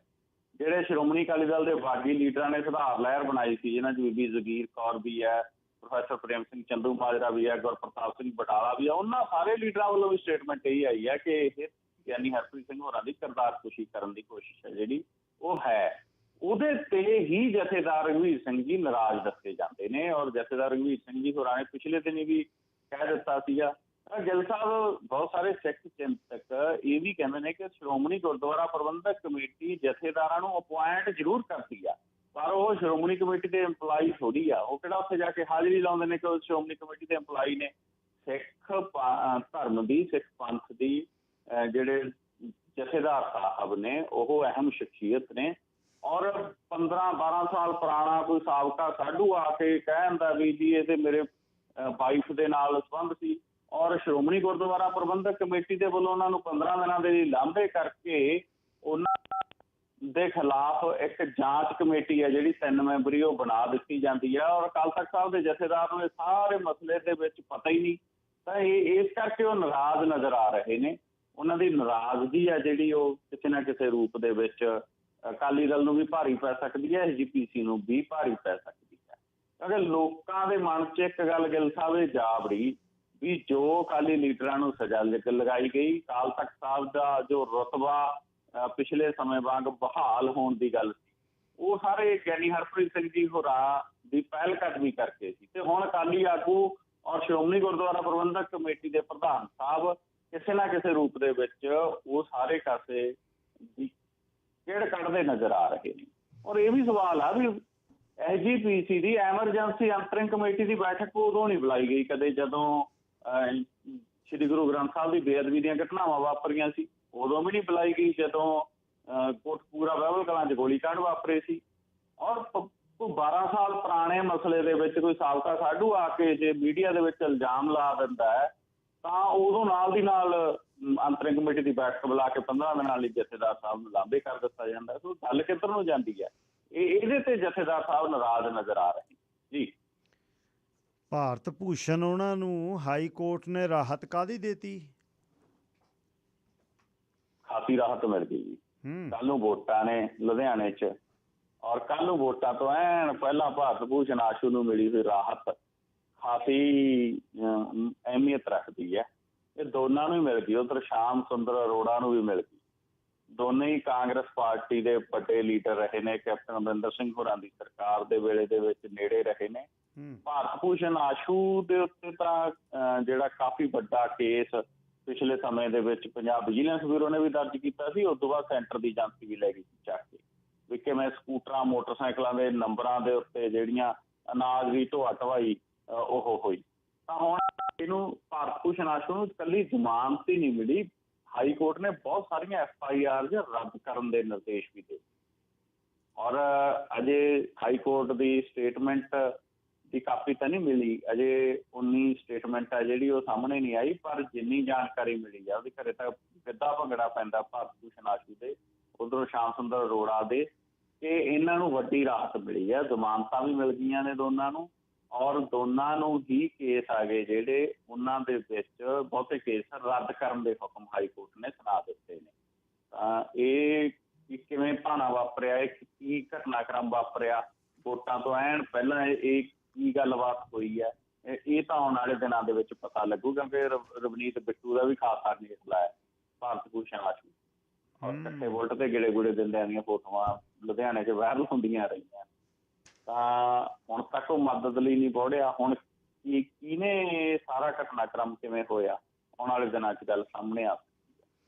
ਜਿਹੜੇ ਸ਼੍ਰੋਮਣੀ ਅਕਾਲੀ ਦਲ ਦੇ ਬਾਗੀ ਲੀਡਰਾਂ ਨੇ ਸੁਧਾਰ ਲਹਿਰ ਬਣਾਈ ਸੀ ਜਿਹਨਾਂ 'ਚ ਬੀਬੀ ਜ਼ਗੀਰ ਕੌਰ ਵੀ ਹੈ, ਪ੍ਰੋਫੈਸਰ ਪ੍ਰੇਮ ਸਿੰਘ ਚੰਦੂ ਮਾਜਰਾ ਵੀ ਹੈ, ਗੁਰਪ੍ਰਤਾਪ ਸਿੰਘ ਬਟਾਲਾ ਵੀ ਹੈ, ਉਹਨਾਂ ਸਾਰੇ ਲੀਡਰਾਂ ਵੱਲੋਂ ਵੀ ਸਟੇਟਮੈਂਟ ਇਹ ਆਈ ਹੈ ਕਿ ਇਹ ਗਿਆਨੀ ਹਰਪ੍ਰੀਤ ਸਿੰਘ ਹੋਰਾਂ ਦੀ ਕਰਦਾਰ ਖੁਸ਼ੀ ਕਰਨ ਦੀ ਕੋਸ਼ਿਸ਼ ਹੈ, ਜਿਹੜੀ ਉਹ ਹੈ। ਉਹਦੇ ਤੇ ਹੀ ਜਥੇਦਾਰ ਰਘਵੀਰ ਸਿੰਘ ਜੀ ਨਾਰਾਜ਼ ਦੱਸੇ ਜਾਂਦੇ ਨੇ ਔਰ ਜਥੇਦਾਰ ਰਘਵੀਰ ਸਿੰਘ ਜੀ ਹੋਰਾਂ ਨੇ ਪਿਛਲੇ ਦਿਨ ਵੀ ਕਹਿ ਦਿੱਤਾ ਸੀਗਾ ਗਿੱਲ ਸਾਹਿਬ, ਬਹੁਤ ਸਾਰੇ ਸਿੱਖ ਚਿੰਤਕ ਇਹ ਵੀ ਕਹਿੰਦੇ ਨੇ ਕਿ ਸ਼੍ਰੋਮਣੀ ਗੁਰਦੁਆਰਾ ਪ੍ਰਬੰਧਕ ਕਮੇਟੀ ਜਥੇਦਾਰਾਂ ਨੂੰ ਅਪਾਇੰਟ ਜ਼ਰੂਰ ਕਰਦੀ ਆ। ਪਰ ਉਹ ਸ਼੍ਰੋਮਣੀ ਕਮੇਟੀ ਦੇ EMPLOYE ਥੋੜੀ ਆ। ਉਹ ਕਿਹੜਾ ਉੱਥੇ ਜਾ ਕੇ ਹਾਜ਼ਰੀ ਲਾਉਂਦੇ ਨੇ ਕਿ ਉਹ ਸ਼੍ਰੋਮਣੀ ਕਮੇਟੀ ਦੇ EMPLOYE ਨੇ? ਸਿੱਖ ਧਰਮ ਦੀ, ਸਿੱਖ ਪੰਥ ਦੀ ਜਿਹੜੇ ਜਥੇਦਾਰ ਸਾਹਿਬ ਨੇ, ਉਹ ਅਹਿਮ ਸ਼ਖਸੀਅਤ ਨੇ। ਔਰ 15 12 ਸਾਲ ਪੁਰਾਣਾ ਕੋਈ ਸਾਬਕਾ ਸਾਧੂ ਆ ਕੇ ਕਹਿੰਦਾ ਵੀ ਜੀ, ਇਹ ਤੇ ਮੇਰੇ ਵਾਈਫ ਦੇ ਨਾਲ ਸੰਬੰਧ ਸੀ। ਔਰ ਸ਼੍ਰੋਮਣੀ ਗੁਰਦੁਆਰਾ ਪ੍ਰਬੰਧਕ ਕਮੇਟੀ ਦੇ ਵੱਲੋਂ ਉਹਨਾਂ ਨੂੰ 15 ਦਿਨਾਂ ਦੇ ਲਈ ਲਾਂਭੇ ਕਰਕੇ ਉਹਨਾਂ ਦੇ ਖਿਲਾਫ ਇੱਕ ਜਾਂਚ ਕਮੇਟੀ ਹੈ ਜਿਹੜੀ ਤਿੰਨ ਮੈਂਬਰੀ ਉਹ ਬਣਾ ਦਿੱਤੀ ਜਾਂਦੀ ਹੈ ਔਰ ਅਕਾਲ ਤਖਤ ਸਾਹਿਬ ਦੇ ਜਥੇਦਾਰ ਨੂੰ ਇਹ ਸਾਰੇ ਮਸਲੇ ਦੇ ਵਿੱਚ ਪਤਾ ਹੀ ਨਹੀਂ ਤਾਂ ਇਹ, ਇਸ ਕਰਕੇ ਉਹ ਨਾਰਾਜ਼ ਨਜ਼ਰ ਆ ਰਹੇ ਨੇ। ਉਹਨਾਂ ਦੀ ਨਾਰਾਜ਼ਗੀ ਹੈ ਜਿਹੜੀ ਉਹ ਕਿਸੇ ਨਾ ਕਿਸੇ ਰੂਪ ਦੇ ਵਿੱਚ ਅਕਾਲੀ ਦਲ ਨੂੰ ਵੀ ਭਾਰੀ ਪੈ ਸਕਦੀ ਹੈ ਐਸਜੀਪੀਸੀ ਨੂੰ ਵੀ ਭਾਰੀ ਪੈ ਸਕਦੀ ਹੈ। ਕਿਉਂਕਿ ਲੋਕਾਂ ਦੇ ਮਨ 'ਚ ਇੱਕ ਗੱਲ ਗਿਲ ਸਾਹਿਬ, ਇਹ ਜਾਬੜੀ ਵੀ ਜੋ ਅਕਾਲੀ ਲੀਡਰਾਂ ਨੂੰ ਸਜ਼ਾ ਲਗਾਈ ਗਈ ਕਾਲ ਤਖਤ ਸਾਹਿਬ ਦਾ ਜੋ ਰਤਬਾ ਪਿਛਲੇ ਸਮੇਂ ਵਾਂਗ ਬਹਾਲ ਹੋਣ ਦੀ ਗੱਲ ਸੀ। ਉਹ ਸਾਰੇ ਗਿਆਨੀ ਹਰਪ੍ਰੀਤ ਸਿੰਘ ਜੀ ਹੋਰਾਂ ਦੀ ਪਹਿਲ ਕਦਮੀ ਕਰਕੇ ਸੀ। ਤੇ ਹੁਣ ਅਕਾਲੀ ਆਗੂ ਔਰ ਸ਼੍ਰੋਮਣੀ ਗੁਰਦੁਆਰਾ ਪ੍ਰਬੰਧਕ ਕਮੇਟੀ ਦੇ ਪ੍ਰਧਾਨ ਸਾਹਿਬ ਕਿਸੇ ਨਾ ਕਿਸੇ ਰੂਪ ਦੇ ਵਿੱਚ ਉਹ ਸਾਰੇ ਕਾਸੇ ਦੀ ਕਿਹੜ ਕੱਢਦੇ ਨਜ਼ਰ ਆ ਰਹੇ ਨੇ। ਔਰ ਇਹ ਵੀ ਸਵਾਲ ਆ ਵੀ ਐਸਜੀਪੀਸੀ ਦੀ ਐਮਰਜੈਂਸੀ ਅੰਤਰਿੰਗ ਕਮੇਟੀ ਦੀ ਬੈਠਕ ਉਦੋਂ ਨਹੀਂ ਬੁਲਾਈ ਗਈ। ਕਦੇ ਜਦੋਂ ਸ੍ਰੀ ਗੁਰੂ ਗ੍ਰੰਥ ਸਾਹਿਬ ਦੀ ਬੇਅਦਬੀ ਦੀਆਂ ਘਟਨਾਵਾਂ ਵਾਪਰੀਆਂ ਸੀ। ਉਦੋਂ ਵੀ ਨਹੀਂ ਬੁਲਾਈ ਗਈ ਜਦੋਂ ਅਹ, ਬਹਿਬਲ ਕਲਾਂ 'ਚ ਗੋਲੀकांड ਵਾਪਰੇ ਸੀ। ਔਰ ਕੋਈ 12 ਸਾਲ ਪੁਰਾਣੇ ਮਸਲੇ ਦੇ ਵਿੱਚ ਕੋਈ ਸਾਬਕਾ ਸਾਡੂ ਆ ਕੇ ਜੇ ਮੀਡੀਆ ਦੇ ਵਿੱਚ ਇਲਜ਼ਾਮ ਲਾ ਦਿੰਦਾ ਹੈ ਤਾਂ ਉਦੋਂ ਨਾਲ ਦੀ ਨਾਲ ਅੰਤਰਿੰਗ ਕਮੇਟੀ ਦੀ ਬੈਠਕ ਬੁਲਾ ਕੇ 15 ਦਿਨਾਂ ਲਈ ਜਥੇਦਾਰ ਸਾਹਿਬ ਨੂੰ ਲਾਂਭੇ ਕਰ ਦਿੱਤਾ ਜਾਂਦਾ ਹੈ। ਸੋ ਗੱਲ ਕਿੱਧਰ ਨੂੰ ਜਾਂਦੀ ਹੈ? ਇਹ ਇਹਦੇ ਤੇ ਜਥੇਦਾਰ ਸਾਹਿਬ ਨਾਰਾਜ਼ ਨਜ਼ਰ ਆ ਰਹੇ ਜੀ। ਭਾਰਤ ਭੂਸ਼ਣ ਉਹਨਾਂ ਨੂੰ ਹਾਈ ਕੋਰਟ ਨੇ ਰਾਹਤ ਕਾਦੀ ਦੇਤੀ? ਖਾਸੀ ਰਾਹਤ ਮਿਲ ਗਈ ਜੀ ਕੱਲ ਨੂੰ ਵੋਟਾਂ ਨੇ ਲੁਧਿਆਣੇ 'ਚ। ਔਰ ਕੱਲ ਨੂੰ ਵੋਟਾਂ ਤੋਂ ਐਨ ਪਹਿਲਾਂ ਭਾਰਤ ਭੂਸ਼ਣ ਆਸ਼ੂ ਨੂੰ ਮਿਲੀ ਹੋਈ ਰਾਹਤ। ਖਾਸੀ ਅਹਿਮੀਅਤ ਰੱਖਦੀ ਹੈ। ਇਹ ਦੋਨਾਂ ਨੂੰ ਹੀ ਮਿਲ ਗਈ ਉਧਰ ਸ਼ਾਮ ਸੁੰਦਰ ਅਰੋੜਾ ਨੂੰ ਵੀ ਮਿਲ ਗਈ ਦੋਨੇ ਹੀ ਕਾਂਗਰਸ ਪਾਰਟੀ ਦੇ ਵੱਡੇ ਲੀਡਰ ਰਹੇ ਨੇ ਕੈਪਟਨ ਅਮਰਿੰਦਰ ਸਿੰਘ ਹੋਰਾਂ ਦੀ ਸਰਕਾਰ ਦੇ ਵੇਲੇ ਦੇ ਵਿੱਚ ਨੇੜੇ ਰਹੇ ਨੇ। ਭਾਰਤ ਭੂਸ਼ਣ ਆਸ਼ੂ ਦੇ ਉੱਤੇ ਤਾਂ ਜਿਹੜਾ ਕਾਫੀ ਵੱਡਾ ਕੇਸ ਪਿਛਲੇ ਸਮੇਂ ਦੇ ਵਿੱਚ ਪੰਜਾਬ ਵਿਜੀਲੈਂਸ ਬਿਊਰੋ ਨੇ ਵੀ ਦਰਜ ਕੀਤਾ ਸੀ, ਉਸ ਤੋਂ ਬਾਅਦ ਸੈਂਟਰ ਦੀ ਏਜੰਸੀ ਵੀ ਲੈ ਗਈ ਚੱਕ ਕੇ। ਵੀ ਕਿਵੇਂ ਸਕੂਟਰਾਂ, ਮੋਟਰਸਾਈਕਲਾਂ ਦੇ ਨੰਬਰਾਂ ਦੇ ਉੱਤੇ ਜਿਹੜੀਆਂ ਅਨਾਜ ਦੀ ਢੋਆ ਢਵਾਈ ਉਹ ਹੋਈ। ਤਾਂ ਹੁਣ ਇਹਨੂੰ ਭਾਰਤ ਭੂਸ਼ਣ ਆਸ਼ੂ ਨੂੰ ਇਕੱਲੀ ਜ਼ਮਾਨਤ ਹੀ ਨਹੀਂ ਮਿਲੀ। ਹਾਈ ਕੋਰਟ ਨੇ ਬਹੁਤ ਸਾਰੀਆਂ ਐਫ ਆਈ ਆਰ ਰੱਦ ਕਰਨ ਦੇ ਨਿਰਦੇਸ਼ ਵੀ ਦਿੱਤੇ। ਔਰ, ਅਜੇ ਹਾਈ ਕੋਰਟ ਦੀ ਸਟੇਟਮੈਂਟ ਦੀ ਕਾਪੀ ਤਾਂ ਨਹੀਂ ਮਿਲੀ। ਅਜੇ 19 ਸਟੇਟਮੈਂਟ ਆ ਜਿਹੜੀ ਉਹ ਸਾਹਮਣੇ ਨਹੀਂ ਆਈ, ਪਰ ਜਿੰਨੀ ਜਾਣਕਾਰੀ ਮਿਲੀ ਹੈ ਉਹਦੇ ਘਰੇ ਤਾਂ ਗਿੱਧਾ ਭੰਗੜਾ ਪੈਂਦਾ ਭਾਰਤ ਭੂਸ਼ਣ ਆਸ਼ੂ ਦੇ, ਉਧਰੋਂ ਸ਼ਾਮ ਸੁੰਦਰ ਅਰੋੜਾ ਦੇ ਕਿ ਇਹਨਾਂ ਨੂੰ ਵੱਡੀ ਰਾਹਤ ਮਿਲੀ ਹੈ ਜ਼ਮਾਨਤਾਂ ਵੀ ਮਿਲ ਗਈਆਂ ਨੇ ਦੋਨਾਂ ਨੂੰ, ਔਰ ਦੋਨਾਂ ਨੂੰ ਹੀ ਕੇਸ ਆ ਗਏ ਜਿਹੜੇ ਉਹਨਾਂ ਦੇ ਵਿੱਚ ਬਹੁਤੇ ਕੇਸ ਰੱਦ ਕਰਨ ਦੇ ਹੁਕਮ ਹਾਈ ਕੋਰਟ ਨੇ ਸੁਣਾ ਦਿੱਤੇ ਨੇ। ਤਾਂ ਇਹ ਕਿਵੇਂ ਭਾਣਾ ਵਾਪਰਿਆ, ਇਹ ਕੀ ਘਟਨਾਕ੍ਰਮ ਵਾਪਰਿਆ ਕੋਰਟਾਂ ਤੋਂ ਐਨ ਪਹਿਲਾਂ ਇਹ ਕੀ ਗੱਲਬਾਤ ਹੋਈ ਹੈ ਇਹ- ਤਾਂ ਆਉਣ ਵਾਲੇ ਦਿਨਾਂ ਦੇ ਵਿੱਚ ਪਤਾ ਲੱਗੂ ਕਿਉਂਕਿ ਰਵ- ਰਵਨੀਤ ਬਿੱਟੂ ਦਾ ਵੀ ਖਾਸਾ ਨਿਕਲਾ ਹੈ ਭਾਰਤ ਭੂਸ਼ਣ ਆਸ਼ੂ ਔਰ। ਇਕੱਠੇ ਵੋਲਟ ਤੇ ਗਿੜੇ ਗੁੜੇ ਦਿੰਦਿਆਂ ਦੀਆਂ ਫੋਟੋਆਂ ਲੁਧਿਆਣੇ 'ਚ ਵਾਇਰਲ ਹੁੰਦੀਆਂ ਰਹੀਆਂ। ਤਾਂ ਹੁਣ ਤੱਕ ਉਹ ਮਦਦ ਲਈ ਨਹੀਂ ਪਹੁੰਚਿਆ ਹੁਣ ਕੀ ਇਹ ਸਾਰਾ ਘਟਨਾਕ੍ਰਮ ਕਿਵੇਂ ਹੋਇਆ ਆਉਣ ਵਾਲੇ ਦਿਨਾਂ 'ਚ ਗੱਲ ਸਾਹਮਣੇ ਆ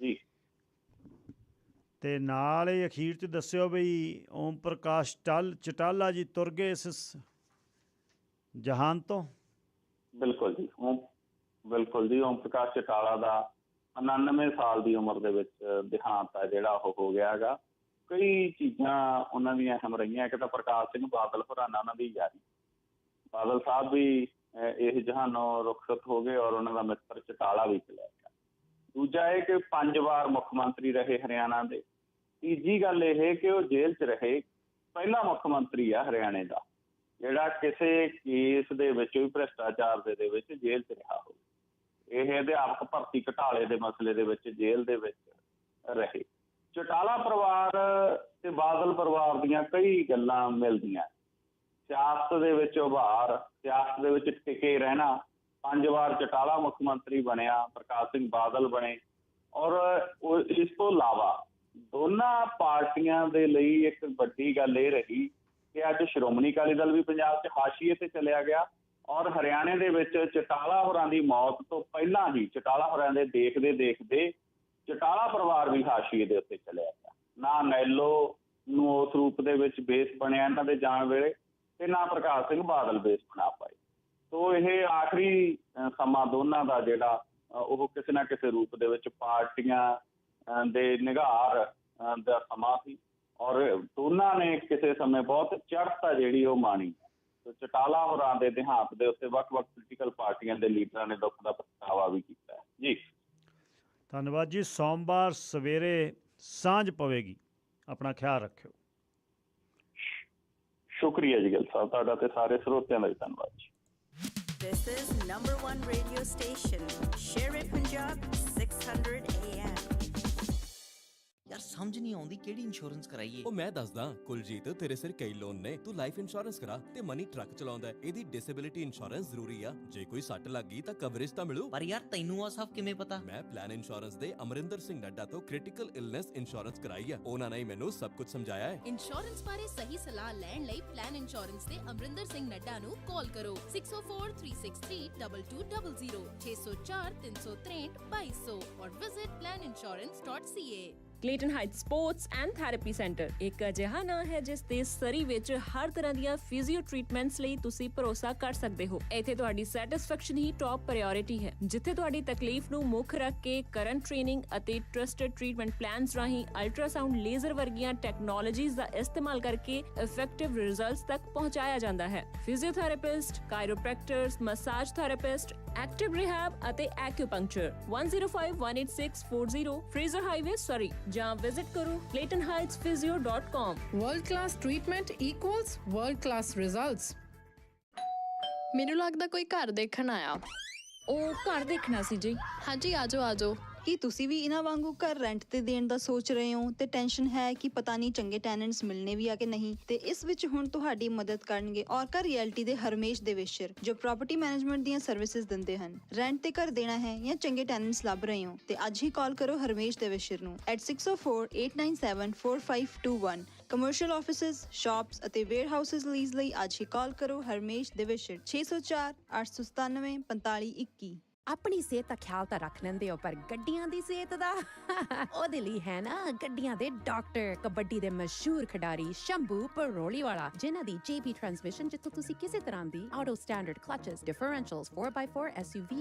ਜੀ। ਤੇ ਨਾਲ ਹੀ ਅਖੀਰ ਚ ਦੱਸਿਓ ਬਈ ਓਮ ਪ੍ਰਕਾਸ਼ ਟਲ ਚਟਾਲਾ ਜੀ ਤੁਰ ਗਏ ਇਸ ਜਹਾਨ ਤੋਂ ਬਿਲਕੁਲ ਜੀ ਬਿਲਕੁਲ ਜੀ, ਓਮ ਪ੍ਰਕਾਸ਼ ਚਟਾਲਾ ਦਾ 99 ਸਾਲ ਦੀ ਉਮਰ ਦੇ ਵਿੱਚ ਦੇਹਾਂਤ ਹੈ ਜਿਹੜਾ ਉਹ ਹੋ ਗਿਆ ਹੈਗਾ। ਕਈ ਚੀਜ਼ਾਂ ਉਹਨਾਂ ਦੀਆਂ ਅਹਿਮ ਰਹੀਆਂ, ਇੱਕ ਤਾਂ ਪ੍ਰਕਾਸ਼ ਸਿੰਘ ਬਾਦਲ ਹੋਰਾਂ ਉਹਨਾਂ ਦੀ ਯਾਰੀ। ਬਾਦਲ ਸਾਹਿਬ ਵੀ ਇਹ ਇਸ ਜਹਾਨੋਂ ਰੁਖਸਤ ਹੋ ਗਏ ਔਰ ਉਹਨਾਂ ਦਾ ਮਿੱਤਰ ਚਟਾਲਾ ਵੀ ਚਲਾ ਗਿਆ। ਦੂਜਾ ਇਹ ਕਿ ਪੰਜ ਵਾਰ ਮੁੱਖ ਮੰਤਰੀ ਰਹੇ ਹਰਿਆਣਾ ਦੇ। ਤੀਜੀ ਗੱਲ ਇਹ ਕਿ ਉਹ ਜੇਲ੍ਹ 'ਚ ਰਹੇ, ਪਹਿਲਾ ਮੁੱਖ ਮੰਤਰੀ ਆ ਹਰਿਆਣੇ ਦਾ। ਜਿਹੜਾ ਕਿਸੇ ਕੇਸ ਦੇ ਵਿੱਚ ਵੀ ਭ੍ਰਿਸ਼ਟਾਚਾਰ ਦੇ ਵਿੱਚ ਜੇਲ੍ਹ 'ਚ ਰਿਹਾ ਹੋਵੇ, ਇਹ ਅਧਿਆਪਕ ਭਰਤੀ ਘਟਾਲੇ ਦੇ ਮਸਲੇ ਦੇ ਵਿੱਚ ਜੇਲ੍ਹ ਦੇ ਵਿੱਚ ਰਹੇ। ਚਟਾਲਾ ਪਰਿਵਾਰ ਤੇ ਬਾਦਲ ਪਰਿਵਾਰ ਦੀਆਂ ਕਈ ਗੱਲਾਂ ਮਿਲਦੀਆਂ। ਸਿਆਸਤ ਦੇ ਵਿੱਚ ਉਭਾਰ, ਸਿਆਸਤ ਦੇ ਵਿੱਚ ਟਿਕੇ ਰਹਿਣਾ, ਪੰਜ ਵਾਰ ਚਟਾਲਾ ਮੁੱਖ ਮੰਤਰੀ ਬਣਿਆ, ਪ੍ਰਕਾਸ਼ ਸਿੰਘ ਬਾਦਲ ਬਣੇ, ਔਰ ਇਸ ਤੋਂ ਇਲਾਵਾ ਦੋਨਾਂ ਪਾਰਟੀਆਂ ਦੇ ਲਈ ਇੱਕ ਵੱਡੀ ਗੱਲ ਇਹ ਰਹੀ ਕਿ ਅੱਜ ਸ਼੍ਰੋਮਣੀ ਅਕਾਲੀ ਦਲ ਵੀ ਪੰਜਾਬ 'ਚ ਹਾਸ਼ੀਏ ਤੇ ਚਲਿਆ ਗਿਆ ਔਰ ਹਰਿਆਣੇ ਦੇ ਵਿੱਚ ਚਟਾਲਾ ਹੋਰਾਂ ਦੀ ਮੌਤ ਤੋਂ ਪਹਿਲਾਂ ਹੀ ਚਟਾਲਾ ਹੋਰਾਂ ਦੇ ਦੇਖਦੇ ਦੇਖਦੇ ਚਟਾਲਾ ਪਰਿਵਾਰ ਵੀ ਹਾਸ਼ੀਏ ਦੇ ਉੱਤੇ ਚਲਿਆ ਗਿਆ। ਨਾ ਨੈਲੋ ਨੂੰ ਉਸ ਰੂਪ ਦੇ ਵਿੱਚ ਬੇਸ ਬਣਿਆ ਇਹਨਾਂ ਦੇ ਜਾਣ ਵੇਲੇ ਤੇ ਨਾ ਪ੍ਰਕਾਸ਼ ਸਿੰਘ ਬਾਦਲ ਬੇਸ ਬਣਾ ਪਾਏ। ਸੋ ਇਹ ਆਖਰੀ ਸਮਾਂ ਦੋਨਾਂ ਦਾ ਜਿਹੜਾ ਉਹ ਕਿਸੇ ਨਾ ਕਿਸੇ ਰੂਪ ਦੇ ਵਿੱਚ ਪਾਰਟੀਆਂ ਦੇ ਨਿਗਾਰ ਦਾ ਸਮਾਂ ਸੀ। ਔਰ ਦੋਨਾਂ ਨੇ ਕਿਸੇ ਸਮੇਂ ਬਹੁਤ ਚੜ੍ਹਤਾ ਜਿਹੜੀ ਉਹ ਮਾਣੀ। ਤੇ ਚਟਾਲਾ ਹੋਰਾਂ ਦੇ ਦੇਹਾਂਤ ਦੇ ਉੱਤੇ ਵੱਖ-ਵੱਖ ਪੋਲੀਟੀਕਲ ਪਾਰਟੀਆਂ ਦੇ ਲੀਡਰਾਂ ਨੇ ਦੁੱਖ ਦਾ ਪ੍ਰਗਟਾਵਾ ਵੀ ਕੀਤਾ ਜੀ। ਧੰਨਵਾਦ ਜੀ। ਸੋਮਵਾਰ ਸਵੇਰੇ ਸਾਂਝ ਪਵੇਗੀ। ਆਪਣਾ ਖਿਆਲ ਰੱਖਿਓ। ਸ਼ੁਕਰੀਆ ਜੀ ਗਿੱਲ ਸਾਹਿਬ। ਤੁਹਾਡਾ ਤੇ ਸਾਰੇ ਸਰੋਤਿਆਂ ਦਾ ਧੰਨਵਾਦ ਜੀ। This is number one radio station, Share It ਆਉਂਦੀ ਕਿਹੜੀ ਇੰਸ਼ੋਰੈਂਸ ਕਰਾਈਏ? ਉਹ ਮੈਂ ਦੱਸਦਾ ਕੁਲਜੀਤ ਤੇਰੇ ਸਿਰ ਕਈ ਲੋਨ ਨੇ। ਤੂੰ ਲਾਈਫ ਇੰਸ਼ੋਰੈਂਸ ਕਰਾ ਤੇ ਮਨੀ ਟਰੱਕ ਚਲਾਉਂਦਾ ਹੈ। ਇਹਦੀ ਡਿਸੇਬਿਲਿਟੀ ਇੰਸ਼ੋਰੈਂਸ ਜ਼ਰੂਰੀ ਆ। ਜੇ ਕੋਈ ਸੱਟ ਲੱਗ ਗਈ ਤਾਂ ਕਵਰੇਜ ਤਾਂ ਮਿਲੂ। ਪਰ ਯਾਰ ਤੈਨੂੰ ਆ ਸਭ ਕਿਵੇਂ ਪਤਾ? ਮੈਂ ਪਲਾਨ ਇੰਸ਼ੋਰੈਂਸ ਦੇ ਅਮਰਿੰਦਰ ਸਿੰਘ ਨੱਡਾ ਤੋਂ ਕ੍ਰਿਟੀਕਲ ਇਲਨੈਸ ਇੰਸ਼ੋਰੈਂਸ ਕਰਾਈ ਆ। ਉਹਨਾਂ ਨੇ ਹੀ ਮੈਨੂੰ ਸਭ ਕੁਝ ਸਮਝਾਇਆ ਹੈ। ਇੰਸ਼ੋਰੈਂਸ ਬਾਰੇ ਸਹੀ ਸਲਾਹ ਲੈਣ ਲਈ ਪਲਾਨ ਇੰਸ਼ੋਰੈਂਸ ਦੇ ਅਮਰਿੰਦਰ ਸਿੰਘ ਨੱਡਾ ਨੂੰ ਕਾਲ ਕਰੋ। 6043632200 604 363 2200 or visit planinsurance.ca Clayton Height sports and therapy centre ਇੱਕ ਅਜਿਹਾ ਨਾਂ ਹੈ ਜਿਸ ਦੇ ਸਰੀ ਵਿੱਚ ਹਰ ਤਰ੍ਹਾਂ ਦੀਆਂ ਫਿਜ਼ੀਓ ਟ੍ਰੀਟਮੈਂਟਸ ਲਈ ਤੁਸੀਂ ਭਰੋਸਾ ਕਰ ਸਕਦੇ ਹੋ। ਇੱਥੇ ਤੁਹਾਡੀ ਸੈਟੀਸਫੈਕਸ਼ਨ ਹੀ ਟੌਪ ਪ੍ਰਾਇੋਰਟੀ ਹੈ। ਜਿੱਥੇ ਤੁਹਾਡੀ ਤਕਲੀਫ ਨੂੰ ਮੁੱਖ ਰੱਖ ਕੇ ਕਰੰਟ ਟ੍ਰੇਨਿੰਗ ਅਤੇ ਟਰਸਟਡ ਟ੍ਰੀਟਮੈਂਟ ਪਲਾਨਸ ਰਾਹੀਂ ਅਲਟਰਾਸਾਊਂਡ ਲੇਜ਼ਰ ਵਰਗੀਆਂ ਟੈਕਨੋਲੋਜੀਜ਼ ਦਾ ਇਸਤੇਮਾਲ ਕਰਕੇ ਇਫੈਕਟਿਵ ਰਿਜ਼ਲਟਸ ਤੱਕ ਪਹੁੰਚਾਇਆ ਜਾਂਦਾ ਹੈ। Physiotherapist chiropractors massage therapist active rehab ਅਤੇ ਐਕਿਊਪੰਕਚਰ 10518640 ਫਰੇਜ਼ਰ ਹਾਈਵੇ ਸਰੀ ਜਾਂ ਵਿਜ਼ਿਟ ਕਰੋ claytonheightsphysio.com World class treatment equals world class results. ਮੈਨੂੰ ਲੱਗਦਾ ਕੋਈ ਘਰ ਦੇਖਣ ਆਇਆ ਉਹ ਘਰ ਦੇਖਣਾ ਸੀ ਜੀ ਹਾਂਜੀ ਆਜੋ ਆਜੋ ਕੀ ਤੁਸੀਂ ਵੀ ਇਹਨਾਂ ਵਾਂਗੂ ਘਰ ਰੈਂਟ ਤੇ ਦੇਣ ਦਾ ਸੋਚ ਰਹੇ ਹੋ? ਤੇ ਟੈਨਸ਼ਨ ਹੈ ਕਿ ਪਤਾ ਨਹੀਂ ਚੰਗੇ ਟੈਨੈਂਟਸ ਮਿਲਨੇ ਵੀ ਆ ਕਿ ਨਹੀਂ? ਤੇ ਇਸ ਵਿੱਚ ਹੁਣ ਤੁਹਾਡੀ ਮਦਦ ਕਰਨਗੇ ਔਰਕਾ ਰਿਐਲਿਟੀ ਦੇ ਹਰਮੇਸ਼ ਦੇਵੇਸ਼ਰ, ਜੋ ਪ੍ਰਾਪਰਟੀ ਮੈਨੇਜਮੈਂਟ ਦੀਆਂ ਸਰਵਿਸਿਜ਼ ਦਿੰਦੇ ਹਨ। ਰੈਂਟ ਤੇ ਘਰ ਦੇਣਾ ਹੈ ਜਾਂ ਚੰਗੇ ਟੈਨੈਂਟਸ ਲੱਭ ਰਹੇ ਹੋ? ਤੇ ਅੱਜ ਹੀ ਕਾਲ ਕਰੋ ਹਰਮੇਸ਼ ਦੇਵੇਸ਼ਰ ਨੂੰ at 6048974521 ਕਮਰਸ਼ੀਅਲ ਆਫਿਸਿਜ਼ ਸ਼ਾਪਸ ਅਤੇ ਵੇਅਰਹਾਊਸਸ ਲੀਜ਼ ਲਈ ਅੱਜ ਹੀ ਕਾਲ ਕਰੋ ਹਰਮੇਸ਼ ਦੇਵੇਸ਼ਰ 604 897 4521 ਆਪਣੀ ਸਿਹਤ ਦਾ ਖਿਆਲ ਤਾਂ ਰੱਖ ਲੈਂਦੇ ਹੋ, ਪਰ ਗੱਡੀਆਂ ਦੀ ਸਿਹਤ ਦਾ? ਉਹਦੇ ਲਈ ਹੈ ਨਾ ਗੱਡੀਆਂ ਦੇ ਡਾਕਟਰ, ਕਬੱਡੀ ਦੇ ਮਸ਼ਹੂਰ ਖਿਡਾਰੀ ਸ਼ੰਭੂ ਪਰੋਲੀ ਵਾਲਾ ਜਿਨ੍ਹਾਂ ਦੀ ਜੇਬੀ ਟਰਾਂਸਮਿਸ਼ਨ ਜਿੱਥੋਂ ਤੁਸੀਂ ਕਿਸੇ ਤਰ੍ਹਾਂ ਦੀ auto standard clutches differentials 4x4 SUV